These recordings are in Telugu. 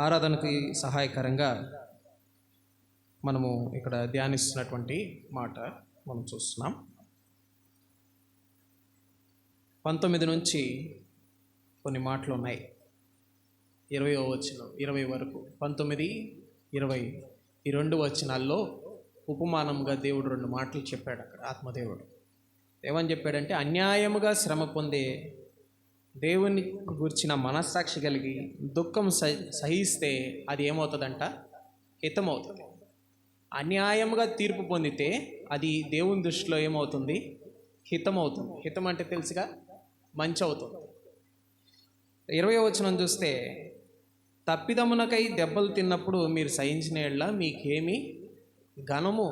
ఆరాధనకి సహాయకరంగా మనము ఇక్కడ ధ్యానిస్తున్నటువంటి మాట మనం చూస్తున్నాం. పంతొమ్మిది నుంచి కొన్ని మాటలు ఉన్నాయి. ఇరవై వచ్చిన ఇరవై వరకు. పంతొమ్మిది ఇరవై ఈ రెండు వచనాల్లో ఉపమానంగా దేవుడు రెండు మాటలు చెప్పాడు అక్కడ ఆత్మదేవుడు. ఏమని చెప్పాడంటే అన్యాయముగా శ్రమ పొందే దేవుని గురించిన మనస్సాక్షి కలిగి దుఃఖం సహిస్తే అది ఏమవుతుందంట? హితమవుతుంది. అన్యాయముగా తీర్పు పొందితే అది దేవుని దృష్టిలో ఏమవుతుంది? హితమవుతుంది. హితం అంటే తెలుసుగా? మంచి అవుతుంది ఇరవై వచనం చూస్తే తప్పిదమునకై దెబ్బలు తిన్నప్పుడు మీరు సహించిన ఎళ్ళ మీకేమి ఘనము?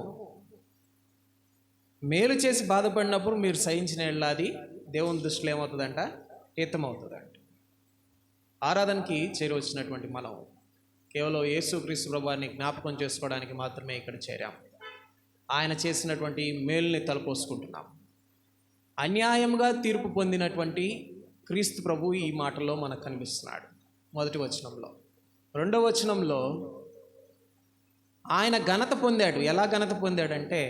మేలు చేసి బాధపడినప్పుడు మీరు సహించిన ఎళ్ళ అది దేవుని దృష్టిలో ఏమవుతుందంట? హితమవుతుందంట ఆరాధనకి చేరవచ్చినటువంటి మనం కేవలం యేసుక్రీస్తు ప్రభాన్ని జ్ఞాపకం చేసుకోవడానికి మాత్రమే ఇక్కడ చేరాం. ఆయన చేసినటువంటి మేలుని తలపోసుకుంటున్నాం. అన్యాయంగా తీర్పు పొందినటువంటి క్రీస్తు ప్రభు ఈ మాటలో మనకు కనిపిస్తున్నాడు. మొదటి వచనంలో. రెండవ వచనంలో ఆయన ఘనత పొందాడు. ఎలా ఘనత పొందాడంటే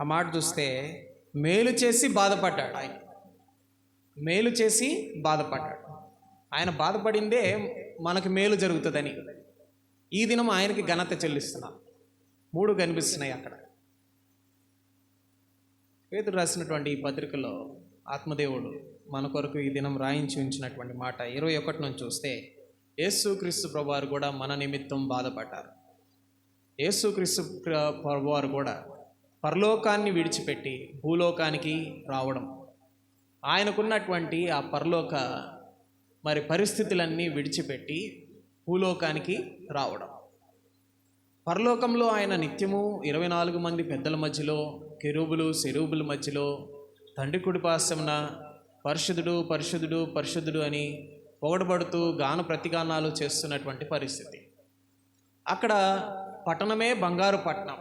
ఆ మాట చూస్తే మేలు చేసి బాధపడ్డాడు ఆయన. మేలు చేసి బాధపడ్డాడు. ఆయన బాధపడిందే మనకు మేలు జరుగుతుందని. ఈ దినం ఆయనకి ఘనత చెల్లిస్తున్నాం. మూడు కనిపిస్తున్నాయి అక్కడ. పేదరు రాసినటువంటి ఈ పత్రికలో ఆత్మదేవుడు మన కొరకు ఈ దినం రాయించి ఉంచినటువంటి మాట ఇరవై ఒకటి నుంచి చూస్తే యేసుక్రీస్తు ప్రభువారు కూడా మన నిమిత్తం బాధపడ్డారు. యేసుక్రీస్తు ప్ర- ప్రభువారు కూడా పరలోకాన్ని విడిచిపెట్టి భూలోకానికి రావడం ఆయనకున్నటువంటి ఆ పరలోక మరి పరిస్థితులన్నీ విడిచిపెట్టి భూలోకానికి రావడం. పరలోకంలో ఆయన నిత్యము ఇరవై నాలుగు మంది పెద్దల మధ్యలో కెరూబులు సెరూబుల మధ్యలో తండ్రి కుడిపాశమున పరిశుద్ధుడు పరిశుద్ధుడు పరిశుద్ధుడు అని పొగడబడుతూ గాన ప్రతిగానాలు చేస్తున్నటువంటి పరిస్థితి. అక్కడ పట్టణమే బంగారు పట్టణం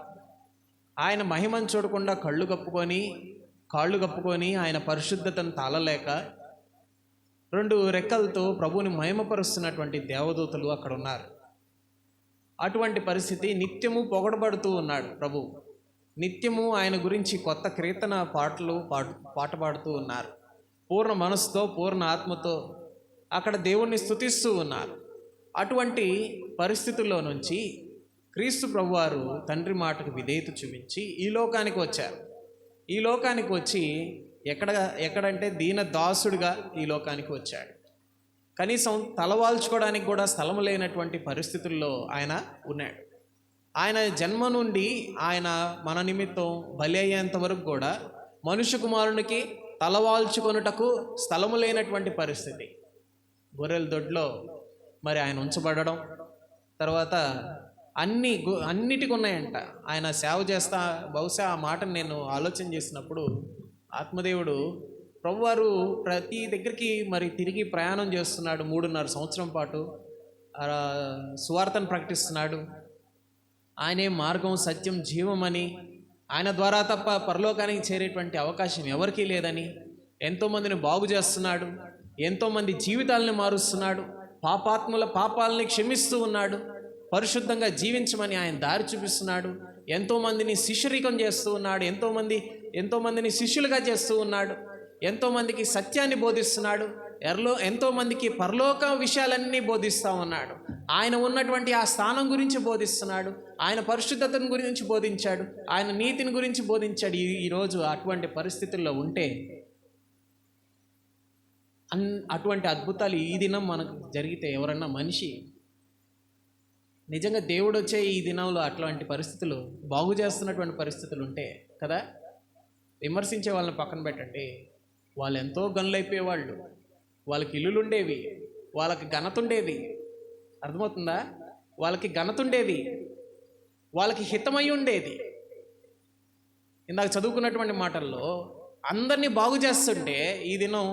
ఆయన మహిమను చూడకుండా కళ్ళు కప్పుకొని కాళ్ళు కప్పుకొని ఆయన పరిశుద్ధతను తాళలేక రెండు రెక్కలతో ప్రభువుని మహిమపరుస్తున్నటువంటి దేవదూతలు అక్కడ ఉన్నారు. అటువంటి పరిస్థితి నిత్యము పొగడబడుతూ ఉన్నాడు ప్రభు. నిత్యము ఆయన గురించి కొత్త కీర్తన పాటలు పాట పాట పాడుతూ ఉన్నారు. పూర్ణ మనసుతో పూర్ణ ఆత్మతో అక్కడ దేవుణ్ణి స్థుతిస్తూ ఉన్నారు. అటువంటి పరిస్థితుల్లో నుంచి క్రీస్తు ప్రభువారు తండ్రి మాటకు విధేయత చూపించి ఈ లోకానికి వచ్చారు. ఈ లోకానికి వచ్చి ఎక్కడ ఎక్కడంటే దీన దాసుడుగా ఈ లోకానికి వచ్చాడు. కనీసం తలవాల్చుకోవడానికి కూడా స్థలం లేనటువంటి పరిస్థితుల్లో ఆయన ఉన్నాడు. ఆయన జన్మ నుండి ఆయన మన నిమిత్తం బలి అయ్యేంత వరకు కూడా మనుష్య కుమారునికి తలవాల్చుకొనుటకు స్థలము లేనటువంటి పరిస్థితి. గొర్రెల దొడ్లో మరి ఆయన ఉంచబడడం తర్వాత అన్ని గు- అన్నిటికి ఉన్నాయంట. ఆయన సేవ చేస్తా బహుశా ఆ మాటను నేను ఆలోచన చేసినప్పుడు ఆత్మదేవుడు ప్రభువారు ప్రతి దగ్గరికి మరి తిరిగి ప్రయాణం చేస్తున్నాడు మూడున్నర సంవత్సరం పాటు. సువార్తను ప్రకటిస్తున్నాడు. ఆయనే మార్గం సత్యం జీవం అని. ఆయన ద్వారా తప్ప పరలోకానికి చేరేటువంటి అవకాశం ఎవరికీ లేదని. ఎంతోమందిని బాగు చేస్తున్నాడు. ఎంతోమంది జీవితాలను మారుస్తున్నాడు. పాపాత్ముల పాపాలని క్షమిస్తూ ఉన్నాడు. పరిశుద్ధంగా జీవించమని ఆయన దారి చూపిస్తున్నాడు. ఎంతోమందిని శిష్యరికం చేస్తూ ఉన్నాడు. ఎంతోమంది ఎంతోమందిని శిష్యులుగా చేస్తూ ఉన్నాడు. ఎంతోమందికి సత్యాన్ని బోధిస్తున్నాడు. ఎర్లో ఎంతోమందికి పరలోక విషయాలన్నీ బోధిస్తూ ఉన్నాడు. ఆయన ఉన్నటువంటి ఆ స్థానం గురించి బోధిస్తున్నాడు. ఆయన పరిశుద్ధతను గురించి బోధించాడు. ఆయన నీతిని గురించి బోధించాడు. ఈరోజు అటువంటి పరిస్థితుల్లో ఉంటే అన్ అటువంటి అద్భుతాలు ఈ దినం మనకు జరిగితే ఎవరన్నా మనిషి నిజంగా దేవుడు వచ్చే ఈ దినంలో అట్లాంటి పరిస్థితులు బాగు చేస్తున్నటువంటి పరిస్థితులు ఉంటే కదా? విమర్శించే వాళ్ళని పక్కన పెట్టండి. వాళ్ళు ఎంతో గనులైపోయేవాళ్ళు. వాళ్ళకి ఇల్లులు ఉండేవి వాళ్ళకి ఘనత ఉండేది అర్థమవుతుందా? వాళ్ళకి ఘనత ఉండేది వాళ్ళకి హితమై ఉండేది. ఇందాక చదువుకున్నటువంటి మాటల్లో అందరినీ బాగు చేస్తుంటే ఈ దినం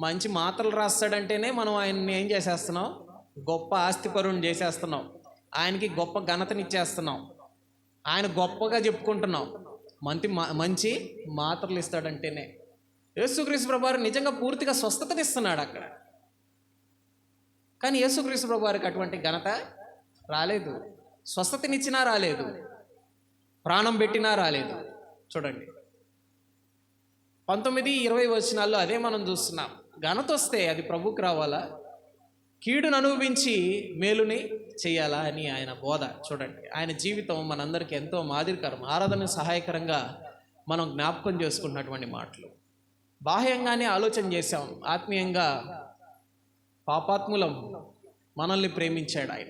మంచి మాటలు రాస్తాడంటేనే మనం ఆయన్ని ఏం చేసేస్తున్నాం? గొప్ప ఆస్తిపరుని చేసేస్తున్నాం. ఆయనకి గొప్ప ఘనతనిచ్చేస్తున్నాం. ఆయన గొప్పగా చెప్పుకుంటున్నాం. మంచి మంచి మాత్రలు ఇస్తాడంటేనే యేసుక్రీస్తు ప్రభారు నిజంగా పూర్తిగా స్వస్థతనిస్తున్నాడు అక్కడ. కానీ యేసుక్రీస్తు ప్రభు వారికి అటువంటి ఘనత రాలేదు. స్వస్థతనిచ్చినా రాలేదు. ప్రాణం పెట్టినా రాలేదు. చూడండి. పంతొమ్మిది ఇరవై వచనాల్లో అదే మనం చూస్తున్నాం. ఘనత వస్తే అది ప్రభుకు రావాలా? కీడును అనుభవించి మేలుని చేయాలా అని ఆయన బోధ. చూడండి ఆయన జీవితం మనందరికీ ఎంతో మాదిరికరం ఆరాధన సహాయకరంగా మనం జ్ఞాపకం చేసుకున్నటువంటి మాటలు. బాహ్యంగానే ఆలోచన చేశాం. ఆత్మీయంగా పాపాత్ములం మనల్ని ప్రేమించాడు ఆయన.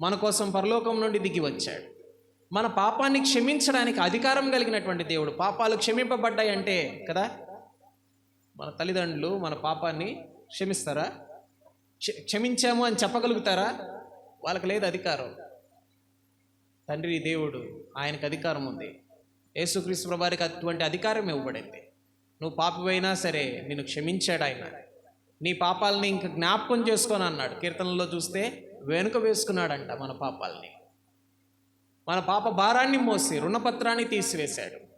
మన కోసం పరలోకం నుండి దిగి వచ్చాడు. మన పాపాన్ని క్షమించడానికి అధికారం కలిగినటువంటి దేవుడు. పాపాలు క్షమింపబడ్డాయి అంటే కదా? మన తల్లిదండ్రులు మన పాపాన్ని క్షమిస్తారా? క్షమించాము అని చెప్పగలుగుతారా? వాళ్ళకి లేదు అధికారం. తండ్రి దేవుడు ఆయనకు అధికారం ఉంది. యేసుక్రీస్తు ప్రభారికి అటువంటి అధికారం ఇవ్వబడింది. నువ్వు పాపమైనా సరే నిన్ను క్షమించాడు ఆయన. నీ పాపాలని ఇంక జ్ఞాపకం చేసుకొని అన్నాడు. కీర్తనలో చూస్తే వెనుక వేసుకున్నాడంట మన పాపాలని. మన పాప భారాన్ని మోసి రుణపత్రాన్ని తీసివేశాడు.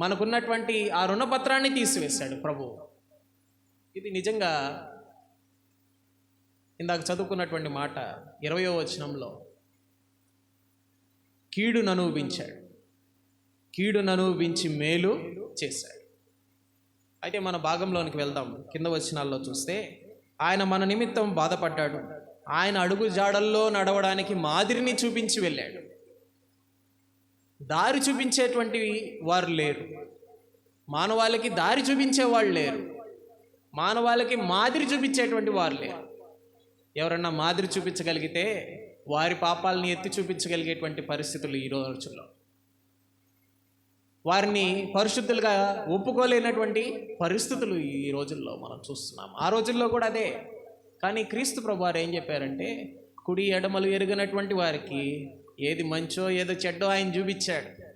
మనకున్నటువంటి ఆ రుణపత్రాన్ని తీసివేశాడు ప్రభువు ఇది నిజంగా ఇందాక చదువుకున్నటువంటి మాట ఇరవయో వచనంలో కీడును అనుభవించాడు కీడును అనుభవించి మేలు చేశాడు. అయితే మన భాగంలోనికి వెళ్దాం. కింద వచనాల్లో చూస్తే ఆయన మన నిమిత్తం బాధపడ్డాడు. ఆయన అడుగు జాడల్లో నడవడానికి మాదిరిని చూపించి వెళ్ళాడు. దారి చూపించేటువంటి వారు లేరు. మానవాళికి దారి చూపించే వాళ్ళు లేరు. మానవాళికి మాదిరి చూపించేటువంటి వారు లేరు. ఎవరన్నా మాదిరి చూపించగలిగితే వారి పాపాలని ఎత్తి చూపించగలిగేటువంటి పరిస్థితులు ఈ రోజుల్లో. వారిని పరిశుద్ధులుగా ఒప్పుకోలేనటువంటి పరిస్థితులు ఈ రోజుల్లో మనం చూస్తున్నాం. ఆ రోజుల్లో కూడా అదే. కానీ క్రీస్తు ప్రభు వారు ఏం చెప్పారంటే కుడి ఎడమలు ఎరిగినటువంటి వారికి ఏది మంచో ఏదో చెడ్డో ఆయన చూపించాడు.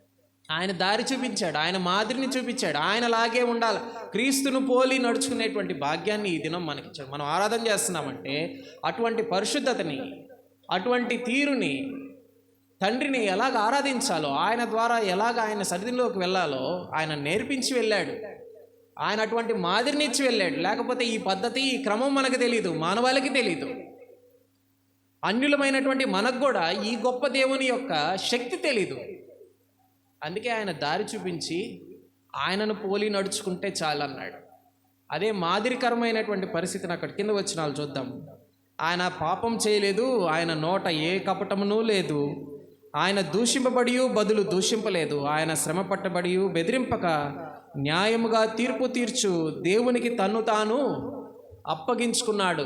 ఆయన దారి చూపించాడు ఆయన మాదిరిని చూపించాడు ఆయనలాగే ఉండాలి. క్రీస్తును పోలి నడుచుకునేటువంటి భాగ్యాన్ని ఈ దినం మనకి మనం ఆరాధన చేస్తున్నామంటే అటువంటి పరిశుద్ధతని అటువంటి తీరుని తండ్రిని ఎలాగ ఆరాధించాలో ఆయన ద్వారా ఎలాగ ఆయన సన్నిధిలోకి వెళ్ళాలో ఆయన నేర్పించి వెళ్ళాడు. ఆయన అటువంటి మాదిరిని ఇచ్చి వెళ్ళాడు. లేకపోతే ఈ పద్ధతి ఈ క్రమం మనకు తెలియదు మానవాళికి తెలియదు అన్యులమైనటువంటి మనకు కూడా ఈ గొప్ప దేవుని యొక్క శక్తి తెలీదు. అందుకే ఆయన దారి చూపించి ఆయనను పోలి నడుచుకుంటే చాలన్నాడు. అదే మాదిరికరమైనటువంటి పరిస్థితిని అక్కడ కింద వచ్చిన వాళ్ళు చూద్దాం. ఆయన పాపం చేయలేదు ఆయన నోట ఏ కపటమును లేదు. ఆయన దూషింపబడి బదులు దూషింపలేదు. ఆయన శ్రమ పట్టబడి బెదిరింపక న్యాయముగా తీర్పు తీర్చు దేవునికి తన్ను తాను అప్పగించుకున్నాడు.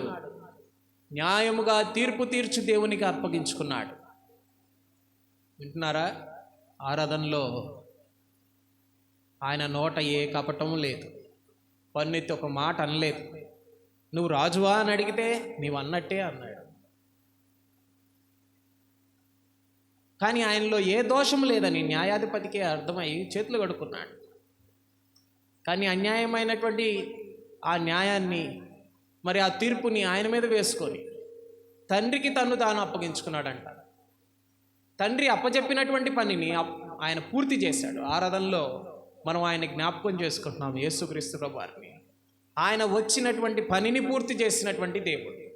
న్యాయముగా తీర్పు తీర్చు దేవునికి అప్పగించుకున్నాడు. వింటున్నారా? ఆరాధనలో ఆయన నోట ఏ కపటం లేదు. పన్నెత్తి ఒక మాట అనలేదు. నువ్వు రాజువా? అని అడిగితే నీవు అన్నట్టే అన్నాడు. కానీ ఆయనలో ఏ దోషం లేదని న్యాయాధిపతికే అర్థమై చేతులు కడుక్కున్నాడు. కానీ అన్యాయమైనటువంటి ఆ న్యాయాన్ని మరి ఆ తీర్పుని ఆయన మీద వేసుకొని తండ్రికి తను తాను అప్పగించుకున్నాడంట. తండ్రి అప్పచెప్పినటువంటి పనిని అప్- ఆయన పూర్తి చేశాడు. ఆరాధనలో మనం ఆయన జ్ఞాపకం చేసుకుంటున్నాం యేసుక్రీస్తు వారిని ఆయన వచ్చినటువంటి పనిని పూర్తి చేసినటువంటి దేవుడు.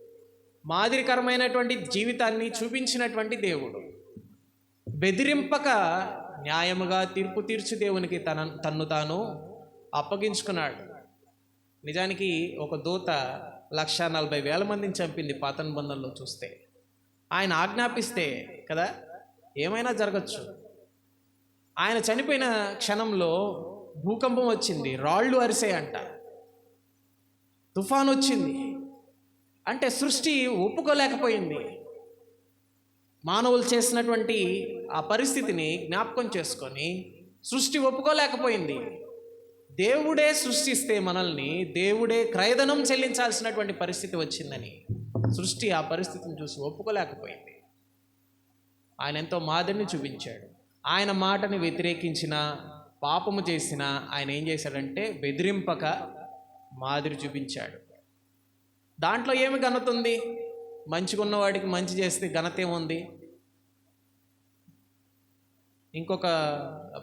మాదిరికరమైనటువంటి జీవితాన్ని చూపించినటువంటి దేవుడు. బెదిరింపక న్యాయముగా తీర్పు తీర్చు దేవునికి తన తన్ను తాను అప్పగించుకున్నాడు. నిజానికి ఒక దూత లక్ష నలభై వేల మందిని చంపింది పాత బంధంలో చూస్తే. ఆయన ఆజ్ఞాపిస్తే కదా ఏమైనా జరగచ్చు. ఆయన చనిపోయిన క్షణంలో భూకంపం వచ్చింది. రాళ్ళు అరిసాయంట. తుఫాన్ వచ్చింది. అంటే సృష్టి ఒప్పుకోలేకపోయింది. మానవులు చేసినటువంటి ఆ పరిస్థితిని జ్ఞాపకం చేసుకొని సృష్టి ఒప్పుకోలేకపోయింది. దేవుడే సృష్టిస్తే మనల్ని దేవుడే క్రయధనం చెల్లించాల్సినటువంటి పరిస్థితి వచ్చిందని సృష్టి ఆ పరిస్థితిని చూసి ఒప్పుకోలేకపోయింది. ఆయన ఎంతో మాదిరిని చూపించాడు. ఆయన మాటని వ్యతిరేకించిన పాపము చేసిన ఆయన ఏం చేశాడంటే బెదిరింపక మాదిరి చూపించాడు. దాంట్లో ఏమి ఘనత ఉంది? మంచిగా ఉన్నవాడికి మంచి చేస్తే ఘనత ఏముంది? ఇంకొక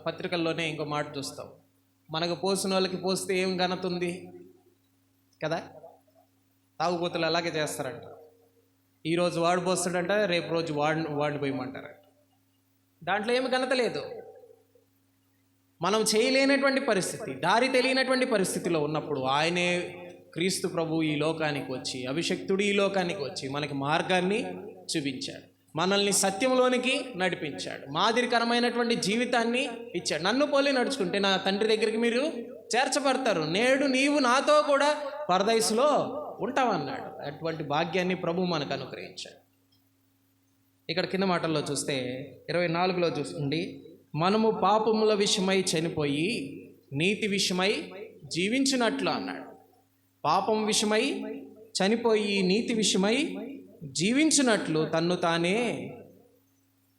పత్రికల్లోనే ఇంకో మాట చూస్తాం. మనకు పోసిన వాళ్ళకి పోస్తే ఏం ఘనత ఉంది? కదా? తాగుబోతులు అలాగే చేస్తారంట. ఈరోజు వాడు పోస్తాడంట రేపు రోజు వాడి వాడిని పోయమంటారంట. దాంట్లో ఏమి ఘనత లేదు. మనం చేయలేనటువంటి పరిస్థితి దారి తెలియనటువంటి పరిస్థితిలో ఉన్నప్పుడు ఆయనే క్రీస్తు ప్రభు ఈ లోకానికి వచ్చి అభిషక్తుడు ఈ లోకానికి వచ్చి మనకి మార్గాన్ని చూపించాడు. మనల్ని సత్యంలోనికి నడిపించాడు. మాదిరికరమైనటువంటి జీవితాన్ని ఇచ్చాడు. నన్ను పోలి నడుచుకుంటే నా తండ్రి దగ్గరికి మీరు చేర్చబడతారు. నేడు నీవు నాతో కూడా పరదయసులో ఉంటామన్నాడు అటువంటి భాగ్యాన్ని ప్రభు మనకు అనుగ్రహించాడు. ఇక్కడ కింద మాటల్లో చూస్తే ఇరవై నాలుగులో చూసుకోండి. మనము పాపముల విషయమై చనిపోయి నీతి విషయమై జీవించినట్లు అన్నాడు. పాపం విషయమై చనిపోయి నీతి విషయమై జీవించినట్లు తన్ను తానే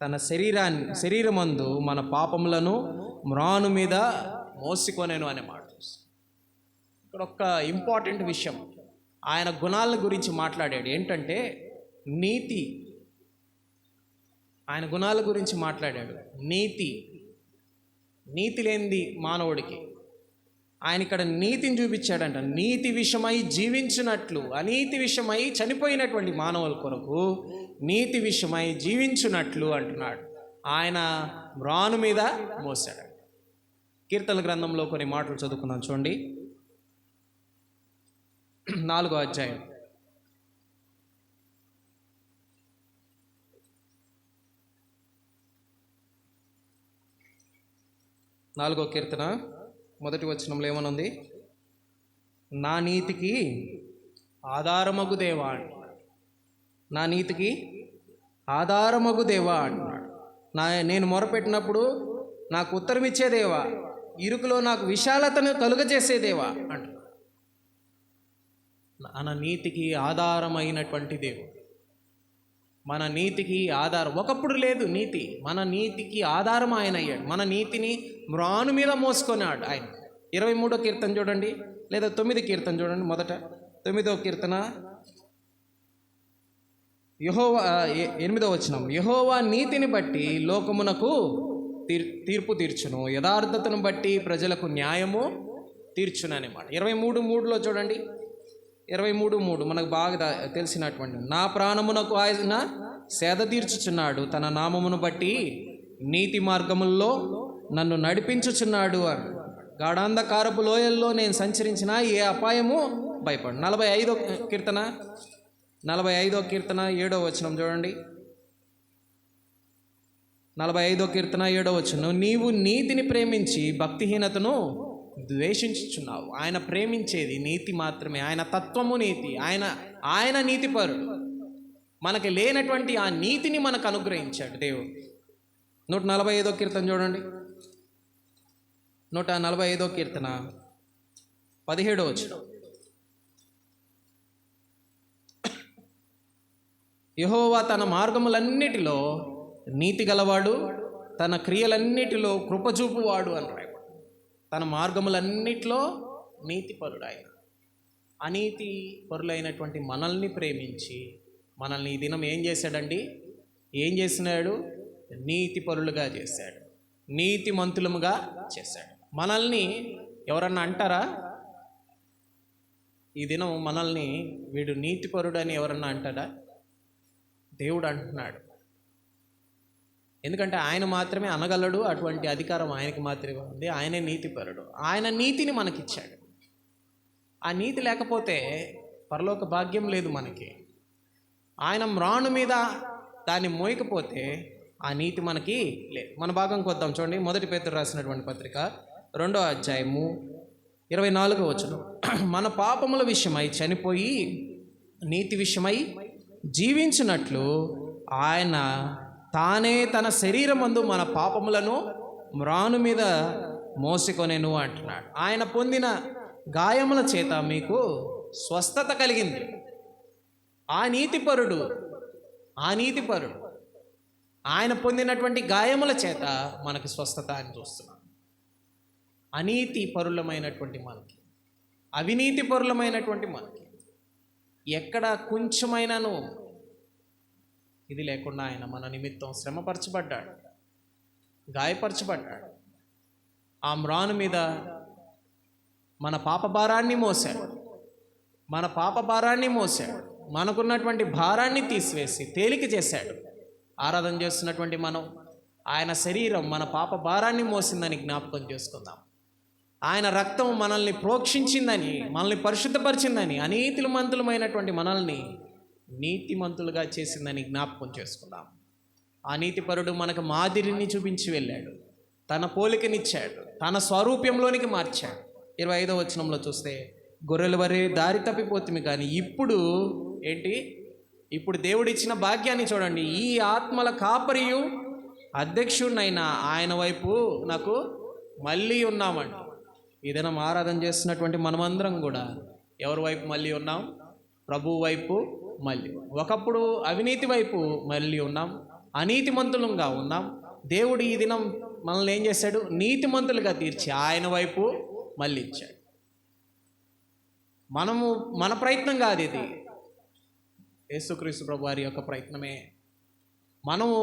తన శరీరాన్ని శరీరమందు మన పాపములను మ్రాను మీద మోసుకొనేను అనే మాట చూస్తాం. ఇక్కడ ఒక ఇంపార్టెంట్ విషయం. ఆయన గుణాల గురించి మాట్లాడాడు. ఏంటంటే నీతి. ఆయన గుణాల గురించి మాట్లాడాడు. నీతి. నీతి లేనిది మానవుడికి. ఆయన ఇక్కడ నీతిని చూపించాడంట. నీతి విషమై జీవించినట్లు అనీతి విషమై చనిపోయినటువంటి మానవుల కొరకు నీతి విషయమై జీవించినట్లు అంటున్నాడు. ఆయన మ్రాను మీద మోసాడు కీర్తన గ్రంథంలో కొన్ని మాటలు చదువుకున్నాం చూడండి. నాలుగో అధ్యాయం. నాలుగో కీర్తన మొదటి వచనంలో ఏమనుంది? నా నీతికి ఆధారమగు దేవా నా నీతికి ఆధారమగు దేవా అంటున్నాడు నా నేను మొరపెట్టినప్పుడు నాకు ఉత్తరం ఇచ్చే దేవా ఇరుకులో నాకు విశాలతను కలుగజేసేదేవా అంటున్నాడు. మన నీతికి ఆధారమైనటువంటి దేవుడు. మన నీతికి ఆధారం ఒకప్పుడు లేదు నీతి. మన నీతికి ఆధారం ఆయన అయ్యాడు. మన నీతిని మ్రాను మీద మోసుకున్నాడు ఆయన. ఇరవై మూడో కీర్తన చూడండి లేదా తొమ్మిది కీర్తన చూడండి మొదట. తొమ్మిదో కీర్తన. యహోవా ఎ- ఎనిమిదో వచ్చినం యహోవా నీతిని బట్టి లోకమునకు తీర్ తీర్పు తీర్చును. యథార్థతను బట్టి ప్రజలకు న్యాయము తీర్చును అన్నమాట ఇరవై మూడు మూడులో చూడండి. ఇరవై మూడు మూడు మనకు బాగా తెలిసినటువంటి నా ప్రాణమునకు ఆయన సేద తీర్చుచున్నాడు. తన నామమును బట్టి నీతి మార్గముల్లో నన్ను నడిపించుచున్నాడు అని. గాఢాంధకారపు లోయల్లో నేను సంచరించిన ఏ అపాయము భయపడు నలభై ఐదో కీర్తన నలభై ఐదో కీర్తన ఏడో వచనం చూడండి. నలభై ఐదో కీర్తన ఏడో వచనం. నీవు నీతిని ప్రేమించి భక్తిహీనతను ద్వేషించుచున్నావు. ఆయన ప్రేమించేది నీతి మాత్రమే. ఆయన తత్వము నీతి. ఆయన ఆయన నీతిపరుడు. మనకి లేనటువంటి ఆ నీతిని మనకు అనుగ్రహించాడు దేవుడు. నూట నలభై ఐదో కీర్తన చూడండి. నూట నలభై ఐదో కీర్తన పదిహేడో వచ్చిన యహోవా తన మార్గములన్నిటిలో నీతి గలవాడు తన క్రియలన్నిటిలో కృపచూపువాడు అని తన మార్గములన్నిటిలో నీతిపరుడు అనీతి పరులైనటువంటి మనల్ని ప్రేమించి మనల్ని ఈ దినం ఏం చేశాడండి? ఏం చేసినాడు? నీతి పరులుగా చేశాడు. నీతి మంతులముగా చేశాడు. మనల్ని ఎవరన్నా అంటారా? ఈ దినం మనల్ని వీడు నీతిపరుడు అని ఎవరన్నా అంటారా దేవుడు అంటున్నాడు. ఎందుకంటే ఆయన మాత్రమే అనగలడు అటువంటి అధికారం ఆయనకి మాత్రమే ఉంది. ఆయనే నీతిపరుడు. ఆయన నీతిని మనకిచ్చాడు. ఆ నీతి లేకపోతే పరలోక భాగ్యం లేదు మనకి. ఆయన మ్రాణు మీద దాన్ని మోయకపోతే ఆ నీతి మనకి లేదు. మన భాగం కొద్దాం. చూడండి మొదటి పేరు రాసినటువంటి పత్రిక రెండో అధ్యాయము ఇరవై నాలుగో వచ్చిన మన పాపముల విషయమై చనిపోయి నీతి విషయమై జీవించినట్లు ఆయన తానే తన శరీరమందు మన పాపములను మ్రాను మీద మోసుకొనేను అంటున్నాడు. ఆయన పొందిన గాయముల చేత మీకు స్వస్థత కలిగింది. ఆ నీతిపరుడు ఆ నీతిపరుడు ఆయన పొందినటువంటి గాయముల చేత మనకి స్వస్థత అని చూస్తున్నాం అనీతి పరులమైనటువంటి మనకి అవినీతి పరులమైనటువంటి మనకి ఎక్కడ కొంచెమైనాను ఇది లేకుండా ఆయన మన నిమిత్తం శ్రమపరచబడ్డాడు గాయపరచబడ్డాడు. ఆ మ్రాను మీద మన పాప భారాన్ని మోసాడు మన పాప భారాన్ని మోసాడు మనకున్నటువంటి భారాన్ని తీసివేసి తేలిక చేశాడు. ఆరాధన చేస్తున్నటువంటి మనం ఆయన శరీరం మన పాప భారాన్ని మోసిందని జ్ఞాపకం చేసుకుందాం. ఆయన రక్తం మనల్ని ప్రోక్షించిందని మనల్ని పరిశుద్ధపరిచిందని అనీతిమంతులమైనటువంటి మనల్ని నీతిమంతులుగా చేసిందని జ్ఞాపకం చేసుకుందాం. ఆ నీతిపరుడు మనకు మాదిరిని చూపించి వెళ్ళాడు. తన పోలికనిచ్చాడు. తన స్వరూప్యంలోనికి మార్చాడు. ఇరవై ఐదో వచనంలో చూస్తే గొర్రెల వరే దారి తప్పిపోతుంది కానీ ఇప్పుడు ఏంటి? ఇప్పుడు దేవుడిచ్చిన భాగ్యాన్ని చూడండి. ఈ ఆత్మల కాపరియు అధ్యక్షుడినైనా ఆయన వైపు నాకు మళ్ళీ ఉన్నామండి ఏదైనా ఆరాధన చేస్తున్నటువంటి మనమందరం కూడా ఎవరి వైపు మళ్ళీ ఉన్నాం? ప్రభు వైపు మళ్ళీ ఒకప్పుడు అవినీతి వైపు మళ్ళీ ఉన్నాం అనీతిమంతులంగా ఉన్నాం. దేవుడు ఈ దినం మనల్ని ఏం చేశాడు? నీతిమంతులుగా తీర్చి ఆయన వైపు మళ్ళీ ఇచ్చాడు మనము మన ప్రయత్నం కాదు ఇది. యేసుక్రీస్తు ప్రభు వారి యొక్క ప్రయత్నమే. మనము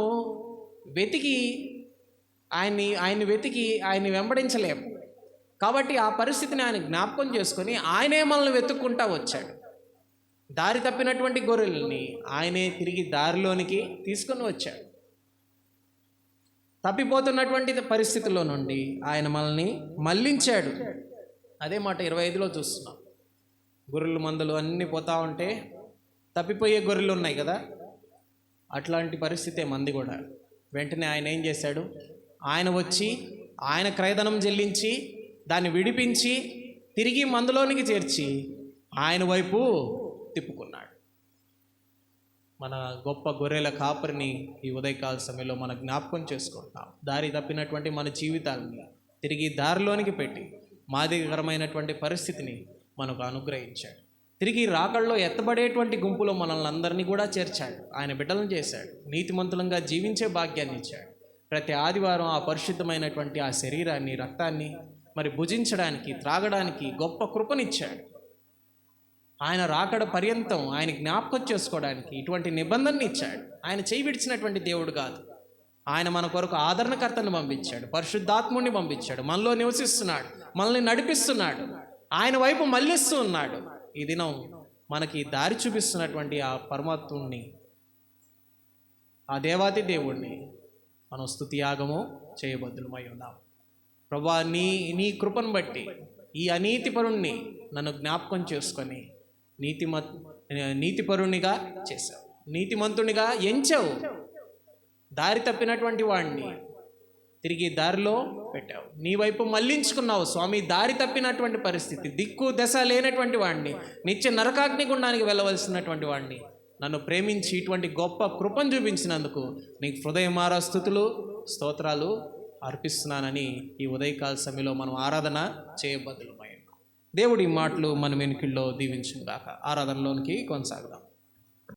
వెతికి ఆయన్ని ఆయన్ని వెతికి ఆయన్ని వెంబడించలేము. కాబట్టి ఆ పరిస్థితిని ఆయన జ్ఞాపకం చేసుకొని ఆయనే మనల్ని వెతుక్కుంటా వచ్చాడు. దారి తప్పినటువంటి గొర్రెల్ని ఆయనే తిరిగి దారిలోనికి తీసుకొని వచ్చాడు. తప్పిపోతున్నటువంటి పరిస్థితుల్లో నుండి ఆయన మనల్ని మళ్ళించాడు అదే మాట ఇరవై ఐదులో చూస్తున్నాం. గొర్రెలు మందలు అన్నీ పోతా ఉంటే తప్పిపోయే గొర్రెలు ఉన్నాయి కదా? అట్లాంటి పరిస్థితే మంది కూడా. వెంటనే ఆయన ఏం చేశాడు? ఆయన వచ్చి ఆయన క్రయధనం చెల్లించి దాన్ని విడిపించి తిరిగి మందులోనికి చేర్చి ఆయన వైపు తిప్పుకున్నాడు. మన గొప్ప గొర్రెల కాపరిని ఈ ఉదయకాల సమయంలో మన జ్ఞాపకం చేసుకుంటాం. దారి తప్పినటువంటి మన జీవితాలని తిరిగి దారిలోనికి పెట్టి మాదిరికరమైనటువంటి పరిస్థితిని మనకు అనుగ్రహించాడు. తిరిగి రాకల్లో ఎత్తబడేటువంటి గుంపులో మనల్ని అందరినీ కూడా చేర్చాడు. ఆయన బిడ్డలను చేశాడు. నీతిమంతులంగా జీవించే భాగ్యాన్ని ఇచ్చాడు. ప్రతి ఆదివారం ఆ పరిశుద్ధమైనటువంటి ఆ శరీరాన్ని రక్తాన్ని మరి భుజించడానికి త్రాగడానికి గొప్ప కృపనిచ్చాడు. ఆయన రాకడ పర్యంతం ఆయన జ్ఞాపకం చేసుకోవడానికి ఇటువంటి నిబంధనని ఇచ్చాడు. ఆయన చేయి విడిచినటువంటి దేవుడు కాదు. ఆయన మన కొరకు ఆదరణకర్తను పంపించాడు. పరిశుద్ధాత్ముడిని పంపించాడు. మనలో నివసిస్తున్నాడు. మనల్ని నడిపిస్తున్నాడు. ఆయన వైపు మళ్ళిస్తూ ఉన్నాడు. ఈ దినం మనకి దారి చూపిస్తున్నటువంటి ఆ పరమాత్ముడిని ఆ దేవాతి దేవుణ్ణి మనం స్థుతియాగము చేయబద్దులమై ఉన్నాం. ప్రభా నీ నీ కృపను బట్టి ఈ అనీతిపరుణ్ణి నన్ను జ్ఞాపకం చేసుకొని నీతిమ నీతిపరునిగా చేశావు. నీతిమంతునిగా ఎంచావు. దారి తప్పినటువంటి వాడిని తిరిగి దారిలో పెట్టావు. నీ వైపు మళ్ళించుకున్నావు స్వామి దారి తప్పినటువంటి పరిస్థితి దిక్కు దశ లేనటువంటి వాడిని నిత్య నరకాగ్ని గుండానికి వెళ్ళవలసినటువంటి వాడిని నన్ను ప్రేమించి ఇటువంటి గొప్ప కృపను చూపించినందుకు నీకు హృదయమారా స్థుతులు స్తోత్రాలు అర్పిస్తున్నానని ఈ ఉదయకాల సమయంలో మనం ఆరాధన చేయబద్దులమై దేవుడి మాటలు మన వెనుకల్లో దీవించుగాక ఆరాధనలోనికి కొనసాగుదాం.